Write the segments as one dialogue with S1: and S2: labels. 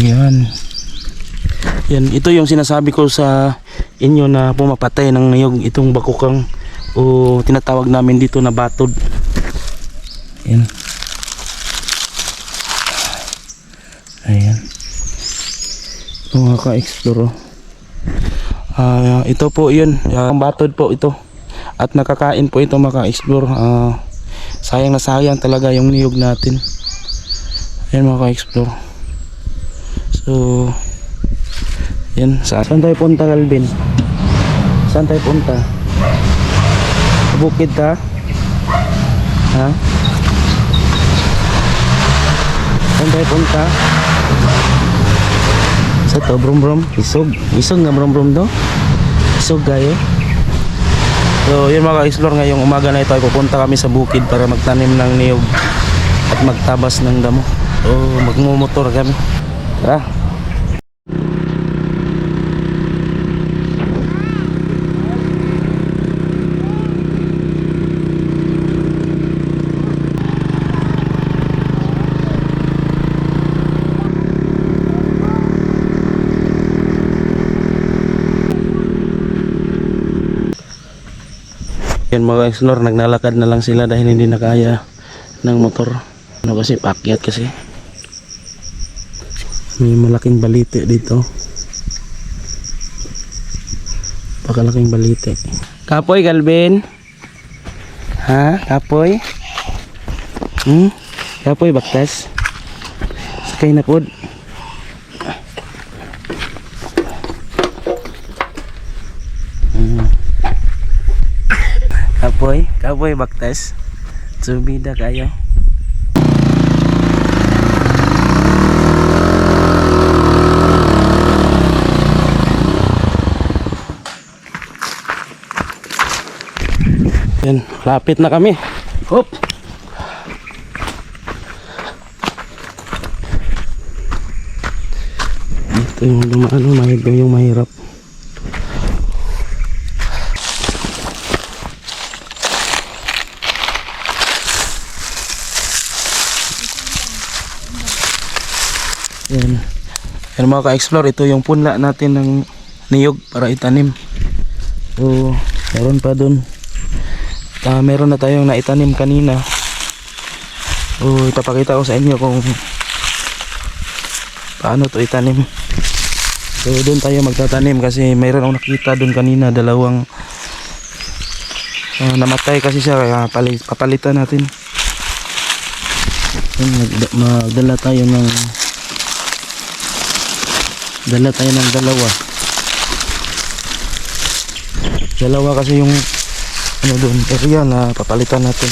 S1: Yan. Yan, ito yung sinasabi ko sa inyo na pumapatay ng niyog itong bakukang o tinatawag namin dito na batod. Yan. Ayan. Mga ka-explore. oh. Ah, ito po yun. Ang batod po ito. At nakakain po ito mga ka-explore. Ah, sayang na sayang talaga yung niyog natin. Ayan mga ka-explore. So, yan. Sa saan tayo punta, Calvin? Saan tayo punta? Sa Bukid ta? Ha? Saan tayo punta? Sa to, brum brum. Isog. Isog nga brum brum do. Isog gayo. So, yun mga ka-explore ngayong umaga na ito ay pupunta kami sa bukid para magtanim ng niyog at magtabas ng damo. So, magmumotor kami. Tara. Yan mga explore, naglalakad na lang sila dahil hindi na kaya ng motor. Ano kasi, pakyat kasi. May malaking balite dito. Pakalaking balite. Kapoy, Galvin? Ha? Kapoy? Hmm? Kapoy, baktas? Sakay na pod. Kapoy, kapoy baktas. Sumida kayo. Yan, lapit na kami. Hop. Ito yung dumaan, mahirap yung mahirap. Yan. Yan mga ka-explore, ito yung punla natin ng niyog para itanim. So, meron pa dun. Ah, meron na tayong naitanim kanina. So, ipapakita ko sa inyo kung paano to itanim. So, doon tayo magtatanim kasi mayroon akong nakita doon kanina dalawang ah, namatay kasi siya kaya pali- papalitan natin. Magdala tayo ng dala tayo ng dalawa dalawa kasi yung ano doon? Area na papalitan natin.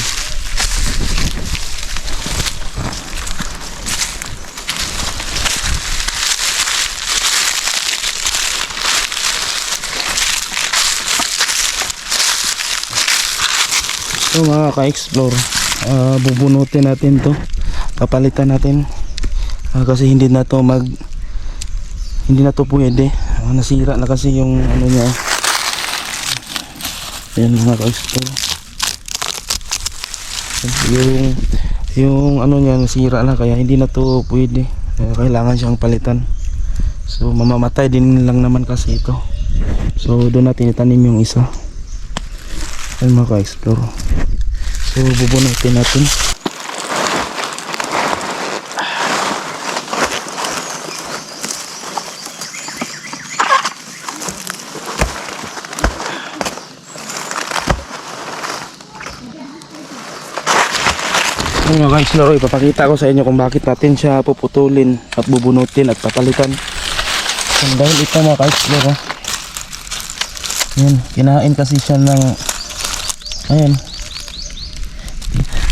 S1: So mga ka-explore ah, bubunutin natin to. Papalitan natin. Ah, kasi hindi na to mag hindi na to pwede. Ah, nasira na kasi yung ano niya yan mga ka-explore yung yung ano niya nasira na kaya hindi na to pwede. Kaya kailangan siyang palitan. So mamamatay din lang naman kasi ito. So doon natin itanim yung isa. Yan mga ka-explore so bubunutin natin Mga guys, laro, ipapakita ko sa inyo kung bakit natin siya puputulin at bubunutin at papalitan. Yan, dahil ito mga guys, laro. Yan, kinain kasi siya ng ayan.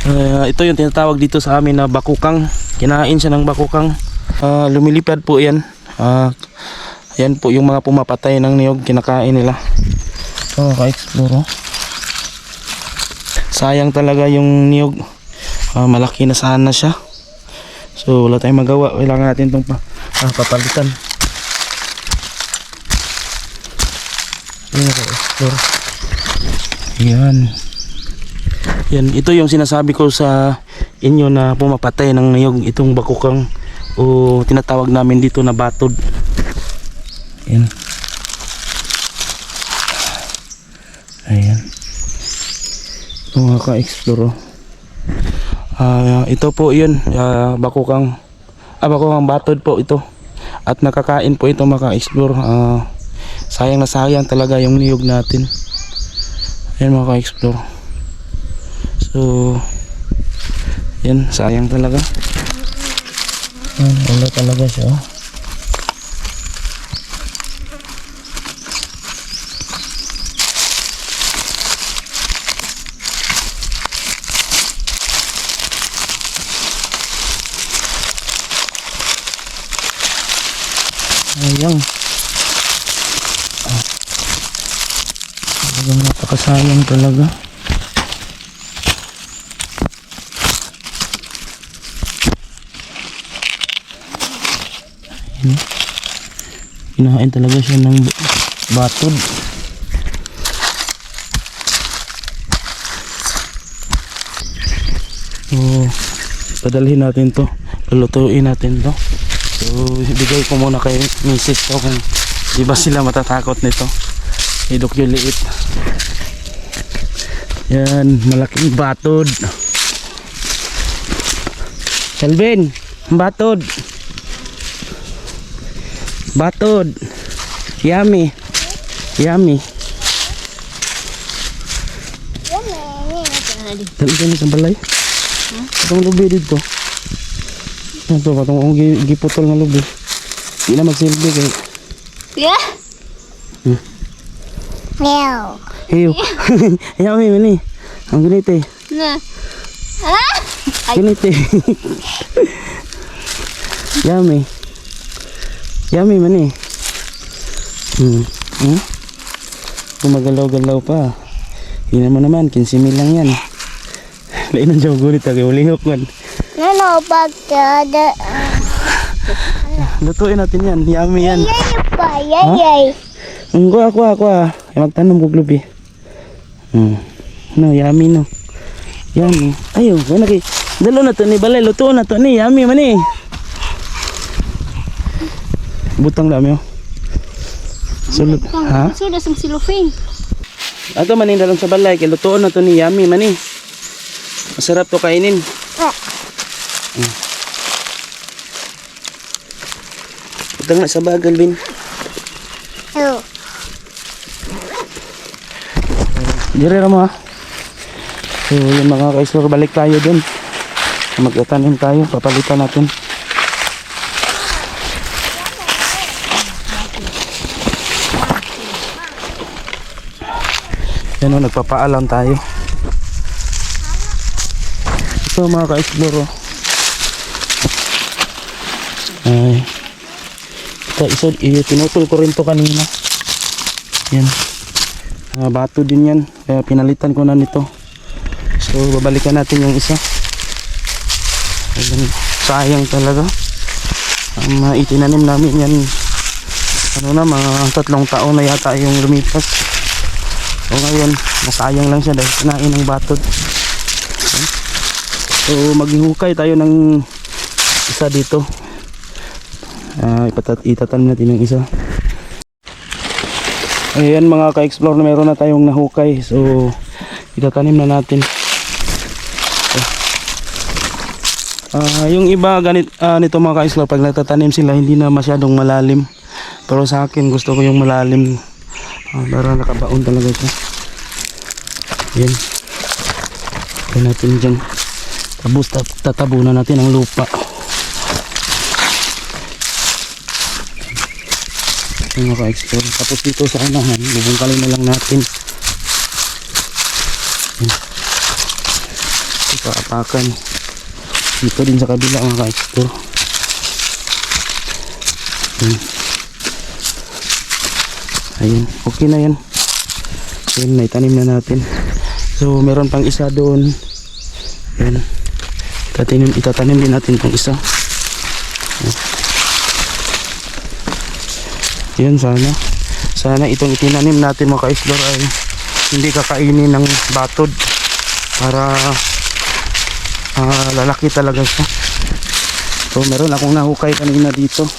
S1: Uh, ito yung tinatawag dito sa amin na bakukang. Kinain siya ng bakukang. Ah, lumilipad po yan. Ah, yan po yung mga pumapatay ng niyog, kinakain nila. So, ka-explore. oh. Sayang talaga yung niyog. Ah, malaki na sana siya so wala tayong magawa kailangan natin itong pa, ah, papalitan explore. yan yan ito yung sinasabi ko sa inyo na pumapatay ng niyog itong bakukang o tinatawag namin dito na batod. Yan. Ayan. Ito mga ka-explore. oh. Ah, ito po 'yun, ah, bakukang ah, bakukang batod po ito. At nakakain po ito mga ka-explore. Ah, sayang na sayang talaga yung niyog natin. Ayan mga ka-explore. So, yan, sayang talaga. Ayan, wala talaga siya. oh. Sayang. Ah. Talagang napakasayang talaga. Ayan. Talaga siya ng batod. So, padalhin natin to. Lulutuin natin to. So, ibigay ko muna kay misis ko kung di ba sila matatakot nito. Idok yung liit. Yan, malaking batod. Kelvin, batod. Batod. Yummy. Yummy. Dali dali sa balay. Itong lubi dito. Ito, patong giputol nga lubi. Di na magsilbi kay
S2: Yeah.
S1: Hmm.
S2: Meow.
S1: Heyo. Yummy man eh. Ang ganito eh.
S2: Na. Ah!
S1: Ganito eh. Yummy. Yummy man eh. Hmm. Hmm? Gumagalaw-galaw pa. Hindi mo naman, 15 mil lang yan. Lain ang jogo nito, kaya ulihok man.
S2: No, no, back to the...
S1: Lutuin natin yan, yummy yan.
S2: Yay yay, yay.
S1: Hmm, kuha, kuha, kuha. Ay, magtanong kong lubi. Hmm. No, yummy no. Yummy. Ayaw, wala kay... Dalo na to ni Balay, lutuin na to ni, yummy man eh. Butang dami oh. Sulod, ha?
S2: Sudah sang silofin.
S1: Ato manin dalon sa balay, kay lutuin na to ni yummy man eh. Masarap to kainin.
S2: Ah.
S1: Butang na sa bagal, Bin.
S2: Oh.
S1: Dire mo ha. So yun mga ka balik tayo dun. Magtatanim tayo, papalitan natin. Yan o, nagpapaalam tayo. Ito mga ka-explore oh. Ay. Ito, isa, i- tinutol ko rin to kanina. Yan. Ah, bato din yan. Kaya pinalitan ko na nito. So, babalikan natin yung isa. Ayan, sayang talaga. Ang uh, itinanim namin yan. Ano na, mga tatlong taon na yata yung lumipas. So, ngayon, nasayang lang siya dahil kinain ng batod. So, maghihukay tayo ng isa dito. Ah, ipatat itatanim natin yung isa. Ayan mga ka-explore na meron na tayong nahukay. So, itatanim na natin. Ah, yung iba ganit ah, nito mga ka-explore pag nagtatanim sila hindi na masyadong malalim. Pero sa akin gusto ko yung malalim. Para nakabaon talaga siya. Yan. Ito natin dyan. Tapos tat- tatabunan natin ang lupa. Mga ka-explore. Tapos dito sa unahan, bubungkalin na lang natin. Yan. Ito apakan. Dito din sa kabila mga ka-explore. Ayun, okay na yan. Ayun, naitanim na natin. So, meron pang isa doon. Yan. Itatanim, itatanim din natin itong isa. Yun sana. Sana itong itinanim natin mga ka-explore ay hindi kakainin ng batod para ah, lalaki talaga siya. So meron akong nahukay kanina dito.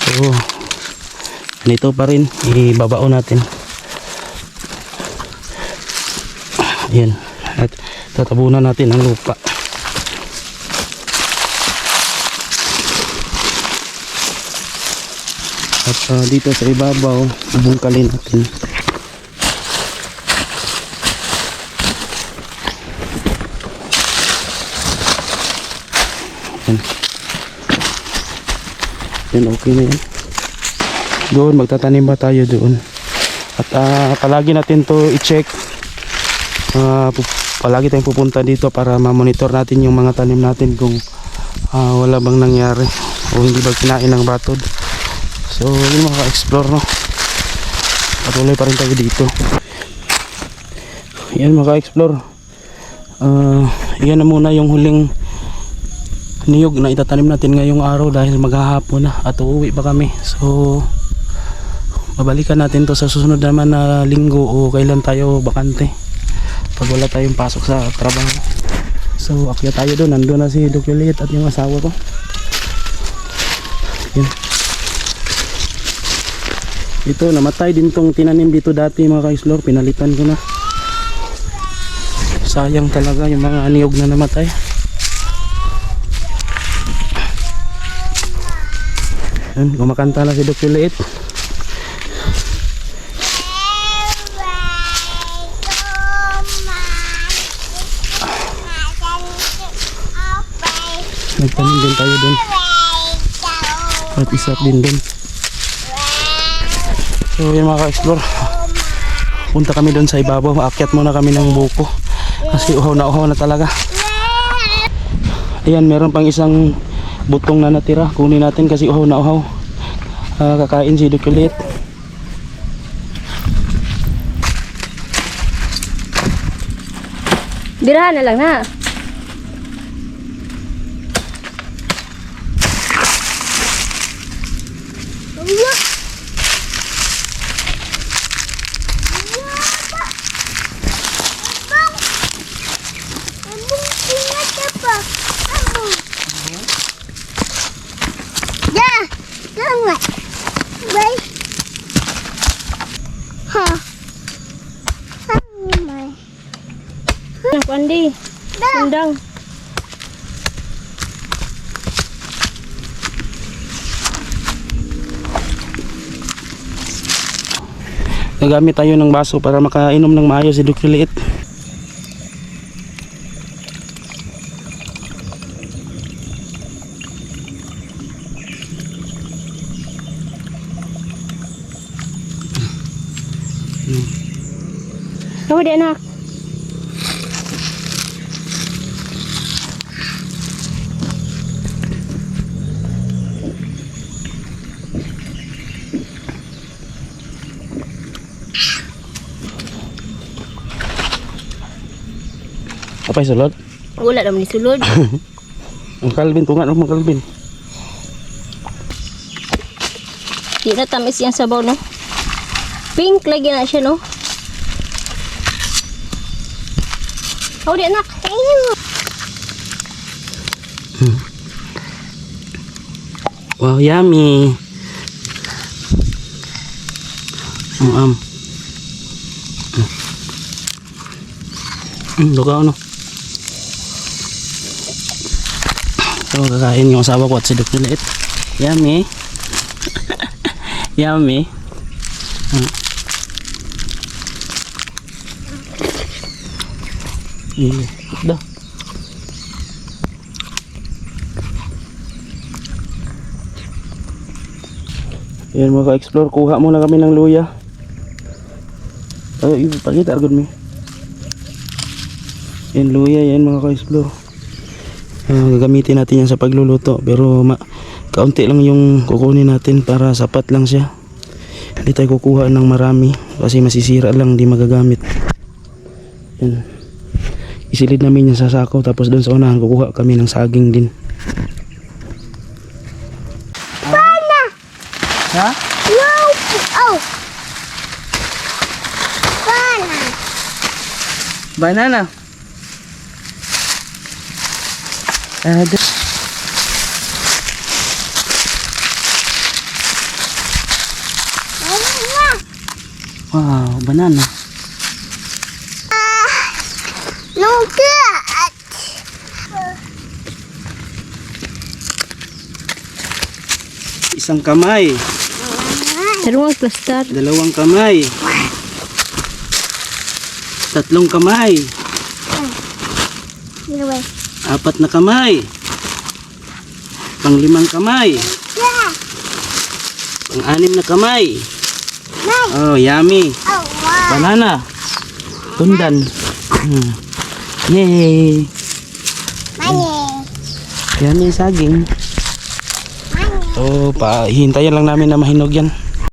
S1: So ganito pa rin ibabao natin. Ayan. At tatabunan natin ang lupa. At ah, dito sa ibabaw, bubungkalin natin. Yan. Yan, okay na yan. Doon, magtatanim ba tayo doon? At ah, palagi natin to i-check. Pu- palagi tayong pupunta dito para ma-monitor natin yung mga tanim natin kung ah, wala bang nangyari o hindi ba kinain ng batod. So, yun mga ka-explore, no? Patuloy pa rin tayo dito. Yan mga ka-explore. Ah, yan na muna yung huling niyog na itatanim natin ngayong araw dahil maghahapon na at uuwi pa kami. So, babalikan natin to sa susunod naman na linggo o kailan tayo bakante pag wala tayong pasok sa trabaho. So, akyat tayo doon. Nandun na si Doc Juliet at yung asawa ko. Ito, namatay din tong tinanim dito dati mga ka-explore. Pinalitan ko na. Sayang talaga yung mga niyog na namatay. Yan, kumakanta na si Doc Juliet. Nagtanim din tayo doon. At isap din doon. So yun mga ka-explore. Punta kami doon sa ibabaw. Aakyat muna kami ng buko. Kasi uhaw na uhaw na talaga. Ayan, meron pang isang butong na natira. Kunin natin kasi uhaw na uhaw. Ah, kakain si Duke ulit.
S3: Birahan na lang na. Sundang.
S1: Gagamit tayo ng baso para makainom ng maayos si Duke ulit.
S3: Kamu di anak.
S1: Apa yung sulod?
S3: Wala naman ni sulod.
S1: Ang Calvin, tunga ng mga Calvin.
S3: Di na tamis yung sabaw no. Pink lagi na siya no. Kamu di anak.
S1: Wow, yummy. Ang am. Mm. Mm, lugaw no. So, kakain yung asawa ko at si Dr. Liit. Yummy. Yummy. Mm. Mm. Dah. Yan mga ka-explore, kuha muna kami ng luya. Ay, pakita argod mi. Yan luya yan mga ka-explore. Ah, gagamitin natin yan sa pagluluto pero ma kaunti lang yung kukunin natin para sapat lang siya. Hindi tayo kukuha ng marami kasi masisira lang, di magagamit. Yan. Isilid namin yan sa sako tapos doon sa unahan kukuha kami ng saging din. Ha?
S2: No. Oh. Banana.
S1: Banana. Uh, wow, banana.
S2: Uh, no.
S1: Isang kamay.
S3: Dalawang plaster.
S1: Dalawang kamay. Tatlong kamay.
S2: Dalawang
S1: apat na kamay. Panglimang kamay,
S2: Yeah.
S1: pang-anim na kamay. Oh, yummy.
S2: Oh.
S1: Banana. Tundan. Hmm. Yay! Yung saging.
S2: Money.
S1: So, pa, hintayin lang namin na mahinog yan.